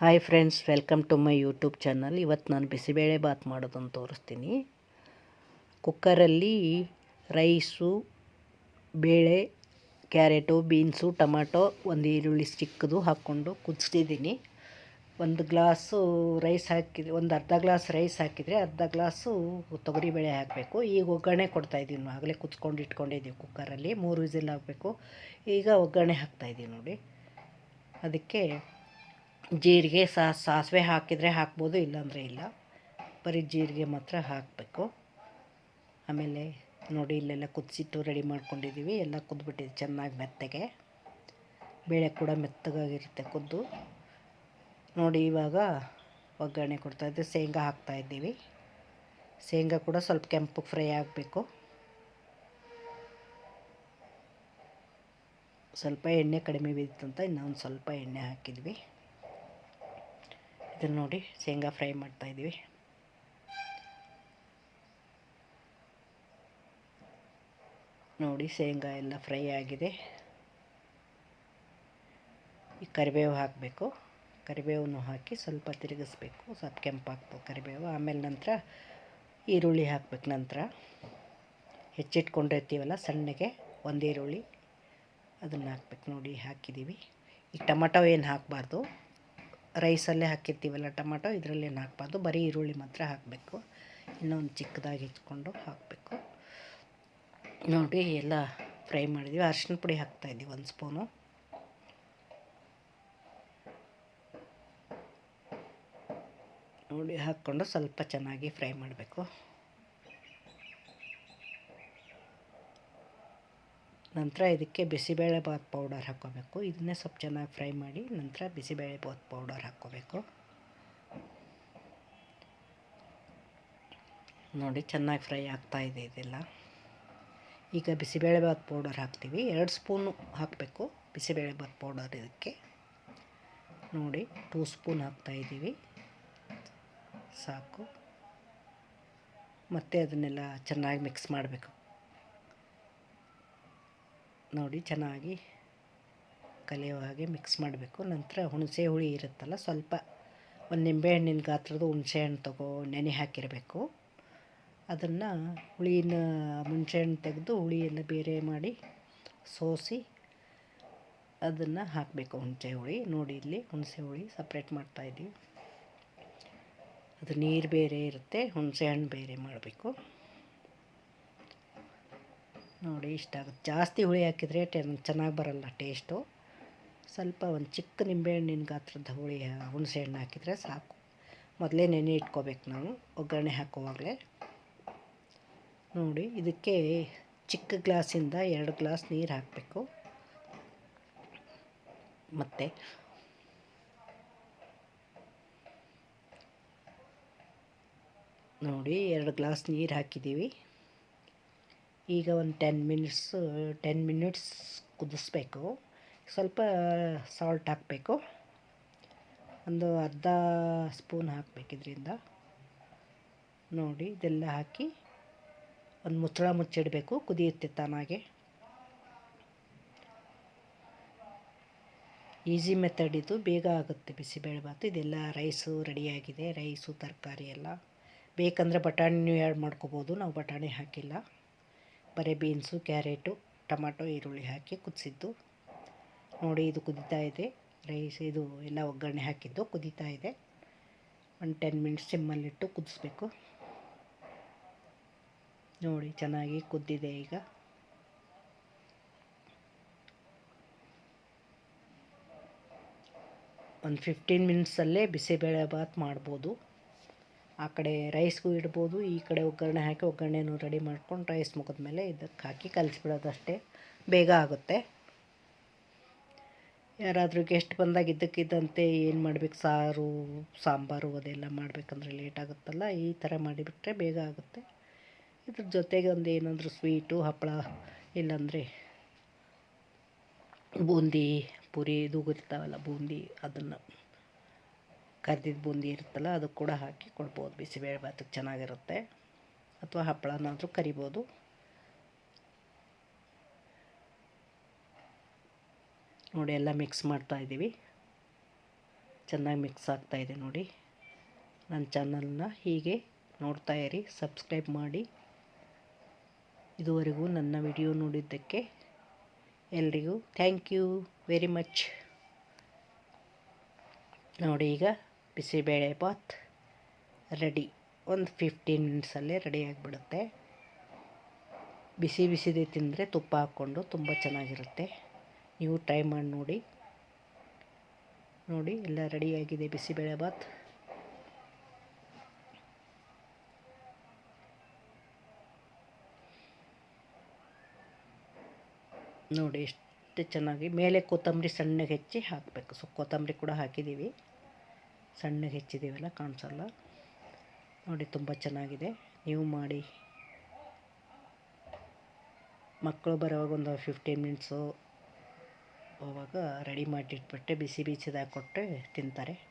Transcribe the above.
Hi friends welcome to my YouTube channel ಇವತ್ತು ನಾನು ಬಿಸಿಬೇಳೆ ಬಾತ್ ಮಾಡೋದನ್ನು ತೋರಿಸ್ತೀನಿ. ಕುಕ್ಕರಲ್ಲಿ ರೈಸು ಬೇಳೆ, ಕ್ಯಾರೆಟು ಬೀನ್ಸು ಟೊಮಾಟೊ, ಒಂದು ಈರುಳ್ಳಿ ಚಿಕ್ಕದು ಹಾಕ್ಕೊಂಡು ಕುದಿಸ್ತಿದ್ದೀನಿ. ಒಂದು ಗ್ಲಾಸು ರೈಸ್ ಹಾಕಿದ್ರೆ ಒಂದು ಅರ್ಧ ಗ್ಲಾಸ್ ರೈಸ್ ಹಾಕಿದರೆ ಅರ್ಧ ಗ್ಲಾಸು ತೊಗರಿಬೇಳೆ ಹಾಕಬೇಕು. ಈಗ ಒಗ್ಗರಣೆ ಕೊಡ್ತಾಯಿದ್ದೀವಿ ನಾವು. ಆಗಲೇ ಕುಚ್ಕೊಂಡು ಇಟ್ಕೊಂಡಿದ್ದೀವಿ ಕುಕ್ಕರಲ್ಲಿ. ಮೂರು ವಿಸಿಲ್ ಹಾಕಬೇಕು. ಈಗ ಒಗ್ಗರಣೆ ಹಾಕ್ತಾಯಿದ್ದೀವಿ ನೋಡಿ. ಅದಕ್ಕೆ ಜೀರಿಗೆ ಸಾಸಿವೆ ಹಾಕಿದರೆ ಹಾಕ್ಬೋದು, ಇಲ್ಲಾಂದರೆ ಇಲ್ಲ. ಬರೀ ಜೀರಿಗೆ ಮಾತ್ರ ಹಾಕಬೇಕು. ಆಮೇಲೆ ನೋಡಿ, ಇಲ್ಲೆಲ್ಲ ಕುದಿಸಿಟ್ಟು ರೆಡಿ ಮಾಡ್ಕೊಂಡಿದ್ದೀವಿ. ಎಲ್ಲ ಕುದ್ಬಿಟ್ಟಿದೆ ಚೆನ್ನಾಗಿ ಮೆತ್ತಗೆ. ಬೇಳೆ ಕೂಡ ಮೆತ್ತಗಾಗಿರುತ್ತೆ ಕುದ್ದು. ನೋಡಿ, ಇವಾಗ ಒಗ್ಗರಣೆ ಕೊಡ್ತಾಯಿದ್ದೆ ಶೇಂಗಾ ಹಾಕ್ತಾಯಿದ್ದೀವಿ ಶೇಂಗಾ ಕೂಡ ಸ್ವಲ್ಪ ಕೆಂಪು ಫ್ರೈ ಆಗಬೇಕು. ಸ್ವಲ್ಪ ಎಣ್ಣೆ ಕಡಿಮೆ ಬಿದ್ದಂತ ಇನ್ನೊಂದು ಸ್ವಲ್ಪ ಎಣ್ಣೆ ಹಾಕಿದ್ವಿ. ಇದನ್ನು ನೋಡಿ ಶೇಂಗಾ ಫ್ರೈ ಮಾಡ್ತಾಯಿದ್ದೀವಿ ನೋಡಿ ಶೇಂಗಾ ಎಲ್ಲ ಫ್ರೈ ಆಗಿದೆ. ಈ ಕರಿಬೇವು ಹಾಕಬೇಕು. ಕರಿಬೇವನ್ನು ಹಾಕಿ ಸ್ವಲ್ಪ ತಿರುಗಿಸ್ಬೇಕು. ಸ್ವಲ್ಪ ಕೆಂಪಾಗ್ತದೆ ಕರಿಬೇವು. ಆಮೇಲೆ ನಂತರ ಈರುಳ್ಳಿ ಹಾಕ್ಬೇಕು ನಂತರ. ಹೆಚ್ಚಿಟ್ಕೊಂಡಿರ್ತೀವಲ್ಲ ಸಣ್ಣಗೆ ಒಂದು ಈರುಳ್ಳಿ. ಅದನ್ನು ಹಾಕ್ಬೇಕು. ನೋಡಿ ಹಾಕಿದ್ದೀವಿ ಈ ಟೊಮಟೊ ಏನು ಹಾಕಬಾರ್ದು? ರೈಸಲ್ಲೇ ಹಾಕಿರ್ತೀವಲ್ಲ ಟೊಮಟೊ ಇದರಲ್ಲೇನು ಹಾಕ್ಬಾರ್ದು. ಬರೀ ಈರುಳ್ಳಿ ಮಾತ್ರ ಹಾಕಬೇಕು. ಇನ್ನೊಂದು ಚಿಕ್ಕದಾಗಿ ಹೆಚ್ಕೊಂಡು ಹಾಕಬೇಕು. ನೋಡಿ ಎಲ್ಲ ಫ್ರೈ ಮಾಡಿದ್ವಿ. ಅರಿಶಿನ ಪುಡಿ ಹಾಕ್ತಾಯಿದ್ದೀವಿ ಒಂದು ಸ್ಪೂನು. ನೋಡಿ, ಹಾಕ್ಕೊಂಡು ಸ್ವಲ್ಪ ಚೆನ್ನಾಗಿ ಫ್ರೈ ಮಾಡಬೇಕು. ನಂತರ ಇದಕ್ಕೆ ಬಿಸಿಬೇಳೆ ಬಾತ್ ಪೌಡರ್ ಹಾಕ್ಕೋಬೇಕು. ಇದನ್ನೇ ಸ್ವಲ್ಪ ಚೆನ್ನಾಗಿ ಫ್ರೈ ಮಾಡಿ ನಂತರ ಬಿಸಿಬೇಳೆ ಬಾತ್ ಪೌಡರ್ ಹಾಕ್ಕೋಬೇಕು. ನೋಡಿ ಚೆನ್ನಾಗಿ ಫ್ರೈ ಆಗ್ತಾ ಇದೆ ಇದೆಲ್ಲ. ಈಗ ಬಿಸಿಬೇಳೆ ಬಾತ್ ಪೌಡರ್ ಹಾಕ್ತೀವಿ. ಎರಡು ಸ್ಪೂನು ಹಾಕಬೇಕು ಬಿಸಿಬೇಳೆ ಬಾತ್ ಪೌಡರ್ ಇದಕ್ಕೆ. ನೋಡಿ ಟೂ ಸ್ಪೂನ್ ಹಾಕ್ತಾಯಿದ್ದೀವಿ ಸಾಕು. ಮತ್ತು ಅದನ್ನೆಲ್ಲ ಚೆನ್ನಾಗಿ ಮಿಕ್ಸ್ ಮಾಡಬೇಕು. ನೋಡಿ ಚೆನ್ನಾಗಿ ಕಲಿಯೋ ಹಾಗೆ ಮಿಕ್ಸ್ ಮಾಡಬೇಕು. ನಂತರ ಹುಣಸೆ ಹುಳಿ ಇರುತ್ತಲ್ಲ, ಸ್ವಲ್ಪ ಒಂದು ನಿಂಬೆಹಣ್ಣಿನ ಗಾತ್ರದ ಹುಣಸೆಹಣ್ಣು ತಗೋ ನೆನೆ ಹಾಕಿರಬೇಕು. ಅದನ್ನು ಹುಳಿನ ಹುಣಸೆಹಣ್ಣು ತೆಗೆದು ಹುಳಿಯನ್ನು ಬೇರೆ ಮಾಡಿ ಸೋಸಿ ಅದನ್ನು ಹಾಕಬೇಕು ಹುಣಸೆ ಹುಳಿ. ನೋಡಿ ಇಲ್ಲಿ ಹುಣಸೆ ಹುಳಿ ಸಪ್ರೇಟ್ ಮಾಡ್ತಾಯಿದ್ದೀವಿ ಅದು ನೀರು ಬೇರೆ ಇರುತ್ತೆ, ಹುಣಸೆ ಹಣ್ಣು ಬೇರೆ ಮಾಡಬೇಕು. ನೋಡಿ ಇಷ್ಟ ಆಗುತ್ತೆ. ಜಾಸ್ತಿ ಹುಳಿ ಹಾಕಿದರೆ ಚೆನ್ನಾಗಿ ಬರಲ್ಲ ಟೇಸ್ಟು. ಸ್ವಲ್ಪ ಒಂದು ಚಿಕ್ಕ ನಿಂಬೆಹಣ್ಣಿನ ಗಾತ್ರದ ಹುಳಿ ಹುಣಸೆ ಹಣ್ಣು ಹಾಕಿದರೆ ಸಾಕು. ಮೊದಲೇ ನೆನೆ ಇಟ್ಕೋಬೇಕು ನಾವು, ಒಗ್ಗರಣೆ ಹಾಕುವಾಗಲೇ. ನೋಡಿ, ಇದಕ್ಕೆ ಚಿಕ್ಕ ಗ್ಲಾಸಿಂದ ಎರಡು ಗ್ಲಾಸ್ ನೀರು ಹಾಕಬೇಕು. ಮತ್ತು ನೋಡಿ, ಎರಡು ಗ್ಲಾಸ್ ನೀರು ಹಾಕಿದ್ದೀವಿ ಈಗ ಒಂದು ಟೆನ್ ಮಿನಿಟ್ಸ್ ಟೆನ್ ಮಿನಿಟ್ಸ್ ಕುದಿಸ್ಬೇಕು. ಸ್ವಲ್ಪ ಸಾಲ್ಟ್ ಹಾಕಬೇಕು. ಒಂದು ಅರ್ಧ ಸ್ಪೂನ್ ಹಾಕಬೇಕು ಇದರಿಂದ. ನೋಡಿ, ಇದೆಲ್ಲ ಹಾಕಿ ಒಂದು ಮುಚ್ಚಳ ಮುಚ್ಚಿಡಬೇಕು, ಕುದಿಯುತ್ತೆ ತಾನಾಗೆ. ಈಸಿ ಮೆಥಡ್ ಇದು. ಬೇಗ ಆಗುತ್ತೆ ಬಿಸಿಬೇಳೆಭಾತು ಇದೆಲ್ಲ ರೈಸು ರೆಡಿಯಾಗಿದೆ ರೈಸು ತರಕಾರಿ ಎಲ್ಲ. ಬೇಕಂದರೆ ಬಟಾಣಿನೂ ಆ್ಯಡ್ ಮಾಡ್ಕೋಬೋದು. ನಾವು ಬಟಾಣಿ ಹಾಕಿಲ್ಲ. ಬರೀ ಬೀನ್ಸು, ಕ್ಯಾರೆಟು, ಟೊಮಾಟೊ, ಈರುಳ್ಳಿ ಹಾಕಿ ಕುದಿಸಿದ್ದು. ನೋಡಿ ಇದು ಕುದೀತಾ ಇದೆ. ರೈಸ್ ಇದು ಎಲ್ಲ ಒಗ್ಗರಣೆ ಹಾಕಿದ್ದು ಕುದೀತಾ ಇದೆ. ಒಂದು ಟೆನ್ ಮಿನಿಟ್ಸ್ ಸಿಮ್ಮಲ್ಲಿಟ್ಟು ಕುದಿಸ್ಬೇಕು. ನೋಡಿ ಚೆನ್ನಾಗಿ ಕುದ್ದಿದೆ ಈಗ. ಒಂದು ಫಿಫ್ಟೀನ್ ಮಿನಿಟ್ಸಲ್ಲೇ ಬಿಸಿಬೇಳೆ ಬಾತ್ ಮಾಡ್ಬೋದು. ಆ ಕಡೆ ರೈಸ್ಗೂ ಇಡ್ಬೋದು, ಈ ಕಡೆ ಒಗ್ಗರಣೆ ಹಾಕಿ ಒಗ್ಗರಣೆನೂ ರೆಡಿ ಮಾಡ್ಕೊಂಡು ರೈಸ್ ಮುಗಿದ ಮೇಲೆ ಇದಕ್ಕೆ ಹಾಕಿ ಕಲಿಸ್ಬಿಡೋದಷ್ಟೇ ಬೇಗ ಆಗುತ್ತೆ. ಯಾರಾದರೂ ಗೆಸ್ಟ್ ಬಂದಾಗ ಇದ್ದಕ್ಕಿದ್ದಂತೆ ಏನು ಮಾಡಬೇಕು, ಸಾರು, ಸಾಂಬಾರು ಅದೆಲ್ಲ ಮಾಡಬೇಕಂದ್ರೆ ಲೇಟ್ ಆಗುತ್ತಲ್ಲ, ಈ ಥರ ಮಾಡಿಬಿಟ್ರೆ ಬೇಗ ಆಗುತ್ತೆ. ಇದ್ರ ಜೊತೆಗೆ ಒಂದು ಏನಾದರೂ ಸ್ವೀಟು ಹಪ್ಪಳ, ಇಲ್ಲಾಂದರೆ ಬೂಂದಿ, ಪುರಿ, ಇದು ಗೊತ್ತಿರ್ತಾವಲ್ಲ, ಬೂಂದಿ ಅದನ್ನು ಕರ್ದಿದ್ದು ಬೂಂದಿ ಇರುತ್ತಲ್ಲ, ಅದು ಕೂಡ ಹಾಕಿ ಕೊಡ್ಬೋದು. ಬಿಸಿಬೇಳೆ ಭಾತಕ್ಕೆ ಚೆನ್ನಾಗಿರುತ್ತೆ. ಅಥವಾ ಹಪ್ಪಳನಾದರೂ ಕರಿಬೋದು. ನೋಡಿ, ಎಲ್ಲ ಮಿಕ್ಸ್ ಮಾಡ್ತಾ ಇದ್ದೀವಿ. ಚೆನ್ನಾಗಿ ಮಿಕ್ಸ್ ಆಗ್ತಾಯಿದೆ ನೋಡಿ. ನನ್ನ ಚಾನಲ್ನ ಹೀಗೆ ನೋಡ್ತಾ ಇರಿ, ಸಬ್ಸ್ಕ್ರೈಬ್ ಮಾಡಿ. ಇದುವರೆಗೂ ನನ್ನ ವಿಡಿಯೋ ನೋಡಿದ್ದಕ್ಕೆ ಎಲ್ರಿಗೂ ಥ್ಯಾಂಕ್ ಯು ವೆರಿ ಮಚ್ ನೋಡಿ, ಈಗ ಬಿಸಿಬೇಳೆ ಬಾತ್ ರೆಡಿ. ಒಂದು ಫಿಫ್ಟೀನ್ ಮಿನಿಟ್ಸಲ್ಲಿ ರೆಡಿ ಆಗಿಬಿಡುತ್ತೆ. ಬಿಸಿ ಬಿಸಿದೇ ತಿಂದರೆ ತುಪ್ಪ ಹಾಕ್ಕೊಂಡು ತುಂಬ ಚೆನ್ನಾಗಿರುತ್ತೆ. ನೀವು ಟ್ರೈ ಮಾಡಿ ನೋಡಿ. ನೋಡಿ, ಎಲ್ಲ ರೆಡಿಯಾಗಿದೆ ಬಿಸಿಬೇಳೆ ಬಾತ್ ನೋಡಿ, ಎಷ್ಟು ಚೆನ್ನಾಗಿ ಮೇಲೆ ಕೊತ್ತಂಬರಿ ಸಣ್ಣಗೆ ಹೆಚ್ಚಿ ಹಾಕಬೇಕು. ಸೊ, ಕೊತ್ತಂಬರಿ ಕೂಡ ಹಾಕಿದ್ದೀವಿ. ಸಣ್ಣಗೆ ಹೆಚ್ಚಿದ್ದೀವಲ್ಲ ಕಾಣಿಸಲ್ಲ. ನೋಡಿ, ತುಂಬ ಚೆನ್ನಾಗಿದೆ. ನೀವು ಮಾಡಿ. ಮಕ್ಕಳು ಬರೋವಾಗ ಒಂದು ಫಿಫ್ಟೀನ್ ಮಿನಿಟ್ಸು ಅವಾಗ ರೆಡಿ ಮಾಡಿಟ್ಬಿಟ್ಟೆ ಬಿಸಿ ಬಿಸಿದಾಗಿ ಕೊಟ್ಟರೆ ತಿಂತಾರೆ.